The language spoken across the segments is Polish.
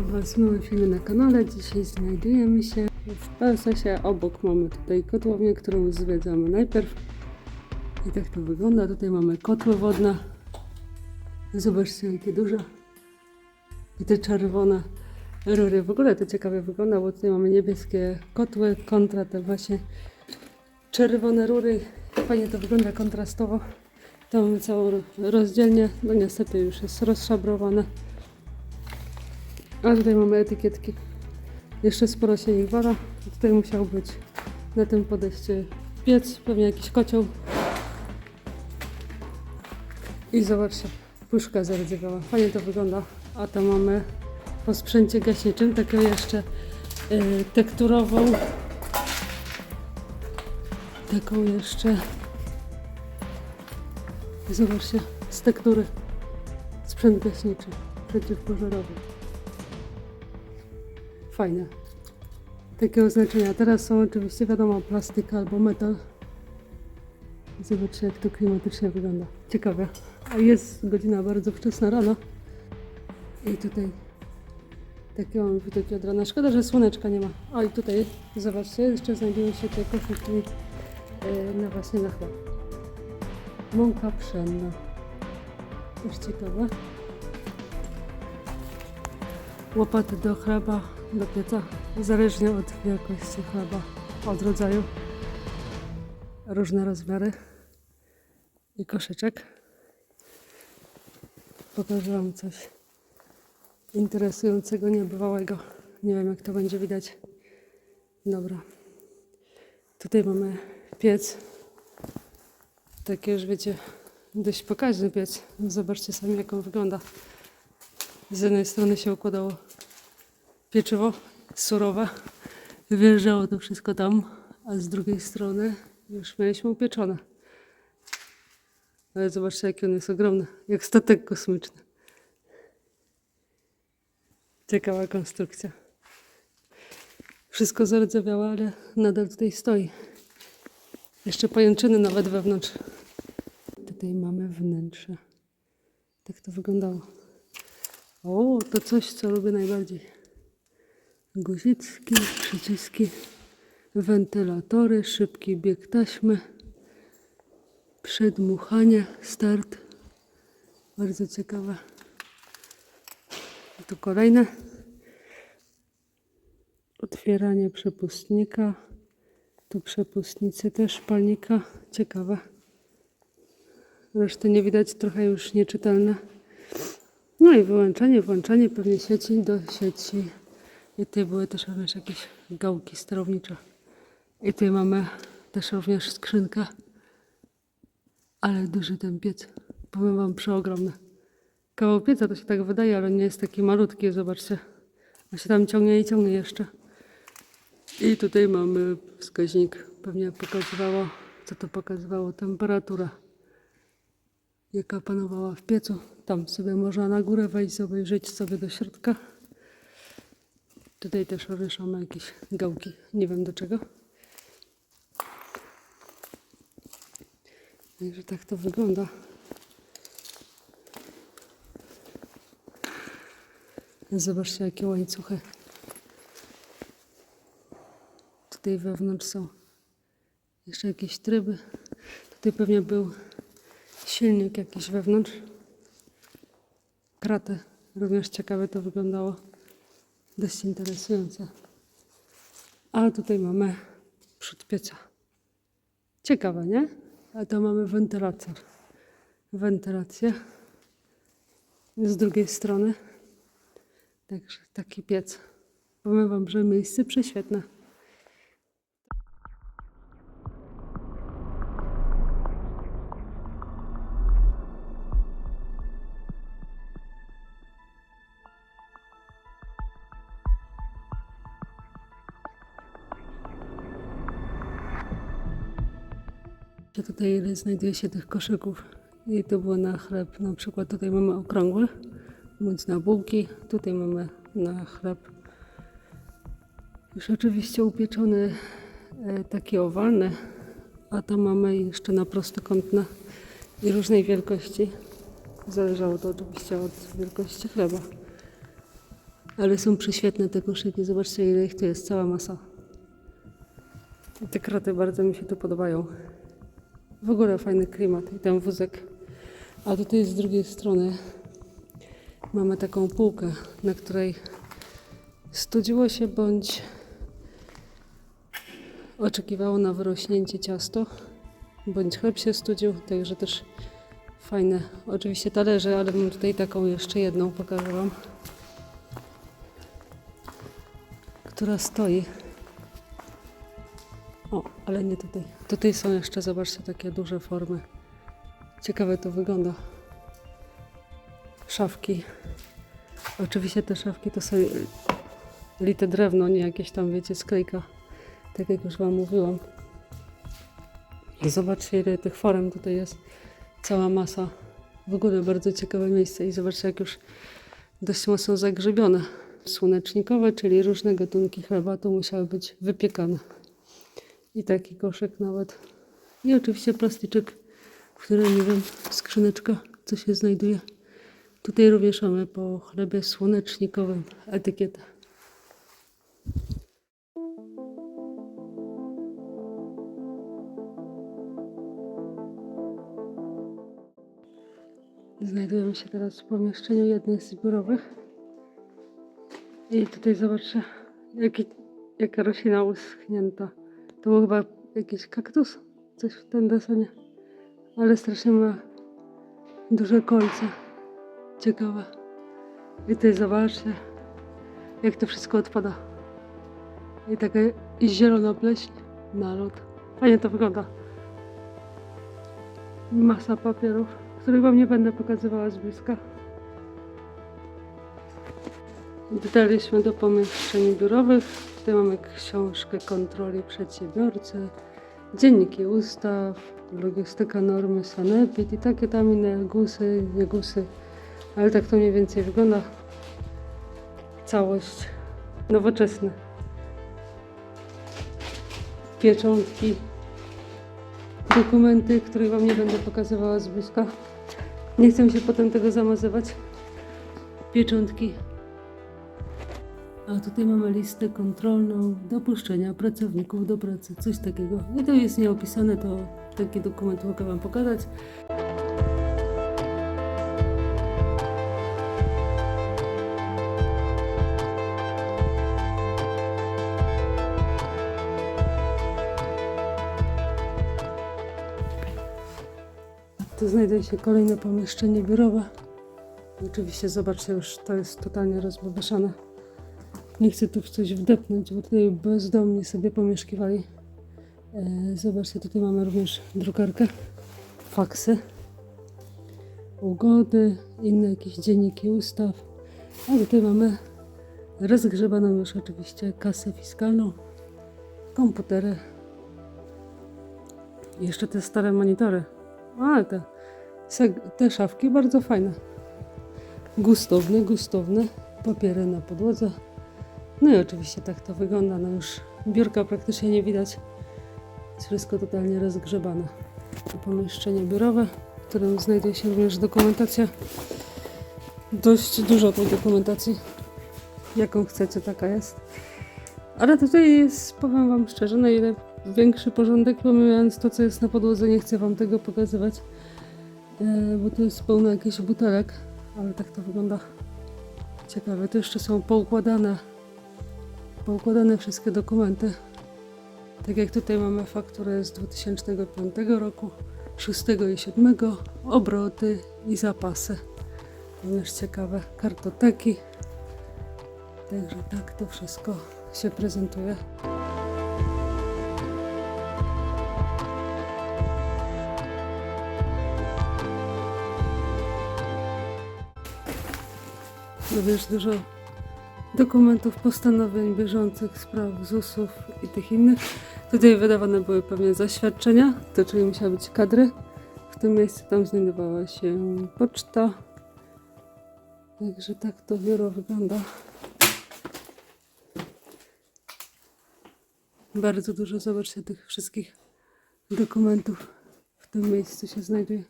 Witam Was w nowym filmie na kanale. Dzisiaj znajdujemy się w PSS-ie. Obok mamy tutaj kotłownię, którą zwiedzamy najpierw. I tak to wygląda. Tutaj mamy kotły wodne. Zobaczcie jakie duże. I te czerwone rury. W ogóle to ciekawie wygląda, bo tutaj mamy niebieskie kotły kontra te właśnie czerwone rury. Fajnie to wygląda kontrastowo. To mamy całą rozdzielnię. No niestety już jest rozszabrowane. A tutaj mamy etykietki. Jeszcze sporo się ich wala. Tutaj musiał być na tym podejście piec, pewnie jakiś kocioł. I zobaczcie, puszka zardzewiała. Fajnie to wygląda. A tam mamy po sprzęcie gaśniczym taką jeszcze yy, tekturową. Taką jeszcze. Zobaczcie, z tektury. Sprzęt gaśniczy, przeciwpożarowy. Fajne. Takie oznaczenia. Teraz są oczywiście wiadomo plastyka albo metal. Zobaczcie jak to klimatycznie wygląda. Ciekawe. A jest godzina bardzo wczesna rano. I tutaj takie mam widoki od rana. Szkoda, że słoneczka nie ma. O i tutaj zobaczcie, jeszcze znajdują się te koszyczki yy, na właśnie na chleb. Mąka pszenna. Też ciekawe. Łopaty do chleba, do pieca, zależnie od wielkości chleba, od rodzaju. Różne rozmiary i koszyczek. Pokażę Wam coś interesującego, niebywałego. Nie wiem, jak to będzie widać. Dobra. Tutaj mamy piec. Taki już wiecie, dość pokaźny piec. Zobaczcie sami, jak on wygląda. Z jednej strony się układało pieczywo surowe, wjeżdżało to wszystko tam, a z drugiej strony już mieliśmy upieczone. Ale zobaczcie, jaki on jest ogromny, jak statek kosmiczny. Ciekawa konstrukcja. Wszystko zardzewiałe, ale nadal tutaj stoi. Jeszcze pajęczyny nawet wewnątrz. Tutaj mamy wnętrze. Tak to wyglądało. O, to coś, co lubię najbardziej. Guzicki, przyciski, wentylatory, szybki bieg taśmy, przedmuchanie, start. Bardzo ciekawe. Tu kolejne. Otwieranie przepustnika. Tu przepustnicy też palnika. Ciekawe. Reszty nie widać, trochę już nieczytelne. No i wyłączanie, włączanie pewnie sieci do sieci. I tutaj były też również jakieś gałki sterownicze. I tutaj mamy też również skrzynkę. Ale duży ten piec. Powiem wam przeogromny. Kawał pieca to się tak wydaje, ale nie jest taki malutki, zobaczcie. A się tam ciągnie i ciągnie jeszcze. I tutaj mamy wskaźnik. Pewnie pokazywało, co to pokazywało, temperatura jaka panowała w piecu. Tam sobie można na górę wejść, obejrzeć sobie do środka. Tutaj też ruszamy jakieś gałki, nie wiem do czego. Także tak to wygląda. Zobaczcie jakie łańcuchy. Tutaj wewnątrz są jeszcze jakieś tryby. Tutaj pewnie był silnik jakiś wewnątrz. Kraty. Również ciekawe to wyglądało. Dość interesujące. A tutaj mamy przód pieca. Ciekawe, nie? A to mamy wentylator. Wentylację. Z drugiej strony. Także taki piec. Powiem Wam, że miejsce prześwietne. Że Tutaj znajduje się tych koszyków i to było na chleb. Na przykład tutaj mamy okrągły, bądź na bułki. Tutaj mamy na chleb już oczywiście upieczony e, taki owalny, a to mamy jeszcze na prostokątne i różnej wielkości. Zależało to oczywiście od wielkości chleba. Ale są prześwietne te koszyki. Zobaczcie, ile ich tu jest. Cała masa. I te kraty bardzo mi się tu podobają. W ogóle fajny klimat i ten wózek. A tutaj z drugiej strony mamy taką półkę, na której studziło się bądź oczekiwało na wyrośnięcie ciasto, bądź chleb się studził, także też fajne. Oczywiście talerze, ale mam tutaj taką jeszcze jedną, pokażę Wam, która stoi. O, ale nie tutaj. Tutaj są jeszcze, zobaczcie, takie duże formy. Ciekawe to wygląda. Szafki. Oczywiście te szafki to są lite drewno, nie jakieś tam, wiecie, sklejka. Tak jak już Wam mówiłam. Zobaczcie, ile tych forem tutaj jest. Cała masa. W ogóle bardzo ciekawe miejsce. I zobaczcie, jak już dość mocno zagrzebione. Słonecznikowe, czyli różne gatunki chleba, to musiały być wypiekane. I taki koszyk nawet. I oczywiście plastyczek, w którym nie wiem, skrzyneczka, co się znajduje. Tutaj również mamy po chlebie słonecznikowym etykietę. Znajdujemy się teraz w pomieszczeniu jednej z biurowych. I tutaj zobaczcie, jaki, jaka roślina uschnięta. To był chyba jakiś kaktus, coś w ten desenie. Ale strasznie ma duże kolce. Ciekawe. I tutaj zobaczcie, jak to wszystko odpada. I taka zielona pleśń na lód. Fajnie to wygląda. Masa papierów, których Wam nie będę pokazywała z bliska. Dotarliśmy do pomieszczeń biurowych. Tutaj mamy książkę kontroli przedsiębiorcy, dzienniki ustaw, logistyka normy, sanepid i takie tam inne gusy, nie gusy. Ale tak to mniej więcej wygląda. Całość nowoczesna. Pieczątki, dokumenty, których Wam nie będę pokazywała z bliska. Nie chcę się potem tego zamazywać. Pieczątki. A tutaj mamy listę kontrolną dopuszczenia pracowników do pracy, coś takiego. I to jest nieopisane, to taki dokument mogę Wam pokazać. Tu znajduje się kolejne pomieszczenie biurowe. Oczywiście zobaczcie, już to jest totalnie rozbawieszane. Nie chcę tu w coś wdepnąć, bo tutaj bezdomni sobie pomieszkiwali. E, zobaczcie, tutaj mamy również drukarkę, faksy, ugody, inne jakieś dzienniki ustaw. A tutaj mamy rozgrzebaną już oczywiście kasę fiskalną, komputery. Jeszcze te stare monitory. A, te, te szafki bardzo fajne. Gustowne, gustowne. Papiery na podłodze. No i oczywiście tak to wygląda. No już biurka praktycznie nie widać. Jest wszystko totalnie rozgrzebane. To pomieszczenie biurowe, w którym znajduje się również dokumentacja. Dość dużo tej dokumentacji. Jaką chcecie, taka jest. Ale tutaj jest, powiem Wam szczerze, na ile większy porządek, pomijając to, co jest na podłodze, nie chcę Wam tego pokazywać, e, bo tu jest pełno jakichś butelek, ale tak to wygląda. Ciekawe, to jeszcze są poukładane, poukładane wszystkie dokumenty. Tak jak tutaj mamy fakturę z 2005 roku, 6 i 7, obroty i zapasy. Również ciekawe, kartoteki. Także tak to wszystko się prezentuje. Również dużo dokumentów, postanowień bieżących, spraw ZUS-ów i tych innych. Tutaj wydawane były pewnie zaświadczenia, to czyli musiały być kadry. W tym miejscu tam znajdowała się poczta. Także tak to biuro wygląda. Bardzo dużo, zobaczcie, tych wszystkich dokumentów w tym miejscu się znajduje.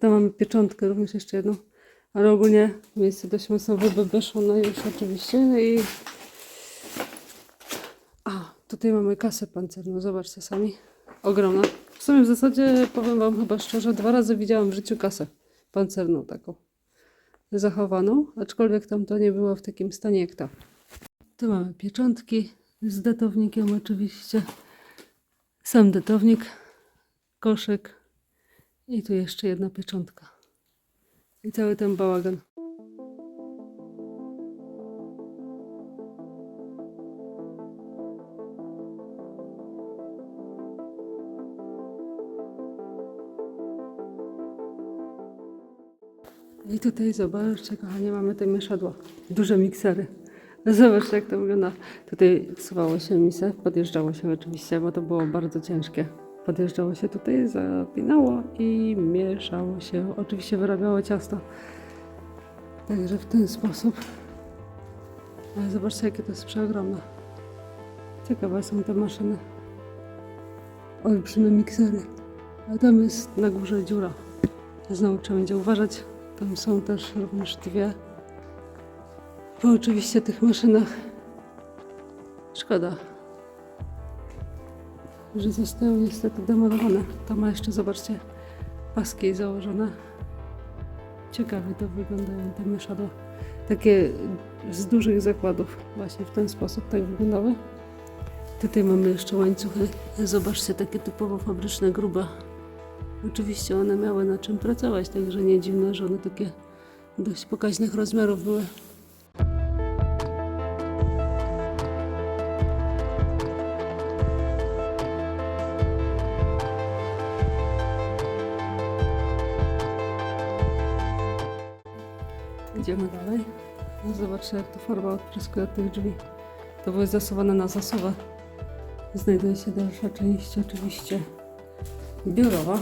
Tam mamy pieczątkę, również jeszcze jedną, Ale ogólnie miejsce dość mocno wybebeszone już oczywiście. No i... A, tutaj mamy kasę pancerną, zobaczcie sami. Ogromna. W sumie w zasadzie, powiem wam chyba szczerze, dwa razy widziałam w życiu kasę pancerną taką. Zachowaną, aczkolwiek tam to nie było w takim stanie jak ta. Tu mamy pieczątki z datownikiem oczywiście. Sam datownik, koszyk i tu jeszcze jedna pieczątka. I cały ten bałagan. I tutaj zobaczcie, kochanie, mamy te mieszadła. Duże miksery. Zobaczcie, jak to wygląda. Tutaj wsuwało się misę, podjeżdżało się oczywiście, bo to było bardzo ciężkie. Podjeżdżało się tutaj, zapinało i mieszało się. Oczywiście wyrabiało ciasto. Także w ten sposób. Ale zobaczcie, jakie to jest przeogromne. Ciekawe są te maszyny. Olbrzymie miksery. A tam jest na górze dziura. Znowu trzeba będzie uważać. Tam są też również dwie. Po oczywiście tych maszynach szkoda, że zostały niestety demolowane. Tam ma jeszcze, zobaczcie, paski założone. Ciekawie to wyglądają te mieszadła. Takie z dużych zakładów. Właśnie w ten sposób tak wyglądały. Tutaj mamy jeszcze łańcuchy. Zobaczcie, takie typowo fabryczne, grube. Oczywiście one miały na czym pracować, także nie dziwne, że one takie dość pokaźnych rozmiarów były. Idziemy dalej. No Zobaczcie, jak to farba odpryskuje od tych drzwi. To były zasuwane na zasuwę. Znajduje się dalsza część oczywiście biurowa.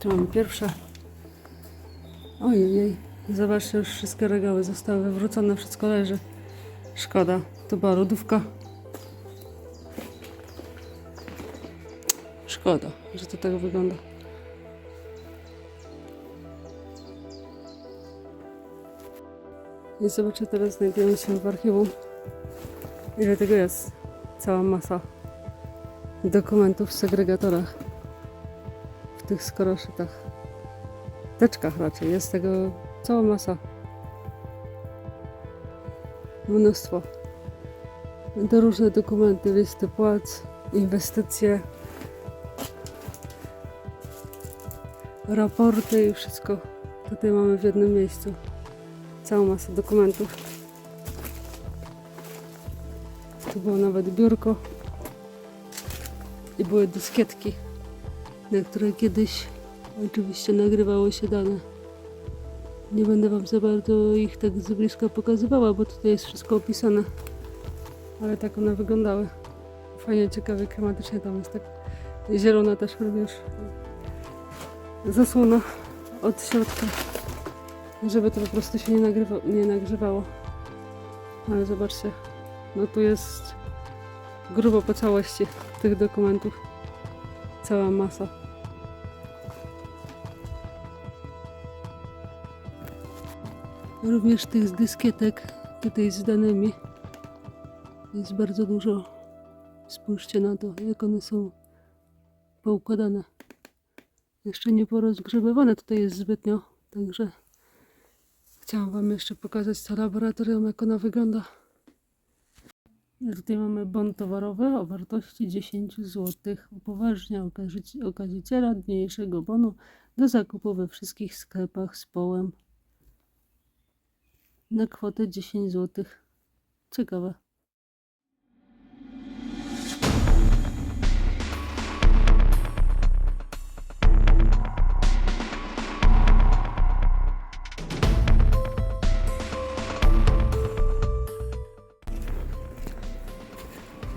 Tu mamy pierwsze. Ojej, zobaczcie, już wszystkie regały zostały wywrócone, wszystko leży. Szkoda, to była lodówka. Szkoda, że to tak wygląda. I zobaczę, teraz znajdujemy się w archiwum. Ile tego jest? Cała masa dokumentów w segregatorach. W tych skoroszytach. Teczkach raczej. Jest tego cała masa. Mnóstwo. To różne dokumenty, listy płac, inwestycje, raporty i wszystko tutaj mamy w jednym miejscu. Całą masę dokumentów. Tu było nawet biurko. I były dyskietki, na które kiedyś oczywiście nagrywało się dane. Nie będę Wam za bardzo ich tak z bliska pokazywała, bo tutaj jest wszystko opisane. Ale tak one wyglądały. Fajnie, ciekawie, klimatycznie tam jest tak zielona też również zasłona od środka, żeby to po prostu się nie, nagrywa, nie nagrzewało. Ale zobaczcie, no tu jest grubo po całości tych dokumentów. Cała masa. Również tych z dyskietek, tutaj z danymi, jest bardzo dużo. Spójrzcie na to, jak one są poukładane. Jeszcze nie porozgrzebywane tutaj jest zbytnio, także chciałam Wam jeszcze pokazać to laboratorium, jak ono wygląda. Tutaj mamy bon towarowy o wartości 10 zł. Upoważnia okazi- okaziciela niniejszego bonu do zakupu we wszystkich sklepach z połem na kwotę 10 zł. Ciekawe.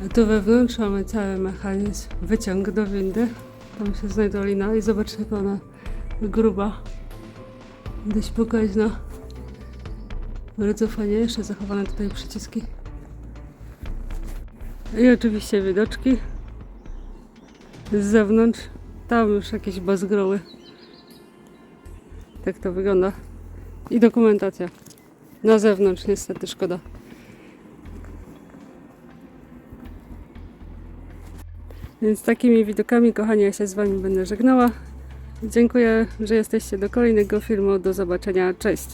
A tu wewnątrz mamy cały mechanizm, wyciąg do windy. Tam się znajduje lina i zobaczcie jak ona gruba. Dość pokaźna. Bardzo fajnie, jeszcze zachowane tutaj przyciski. I oczywiście widoczki z zewnątrz. Tam już jakieś bazgroły. Tak to wygląda. I dokumentacja. Na zewnątrz niestety szkoda. Więc takimi widokami, kochani, ja się z Wami będę żegnała. Dziękuję, że jesteście do kolejnego filmu. Do zobaczenia. Cześć!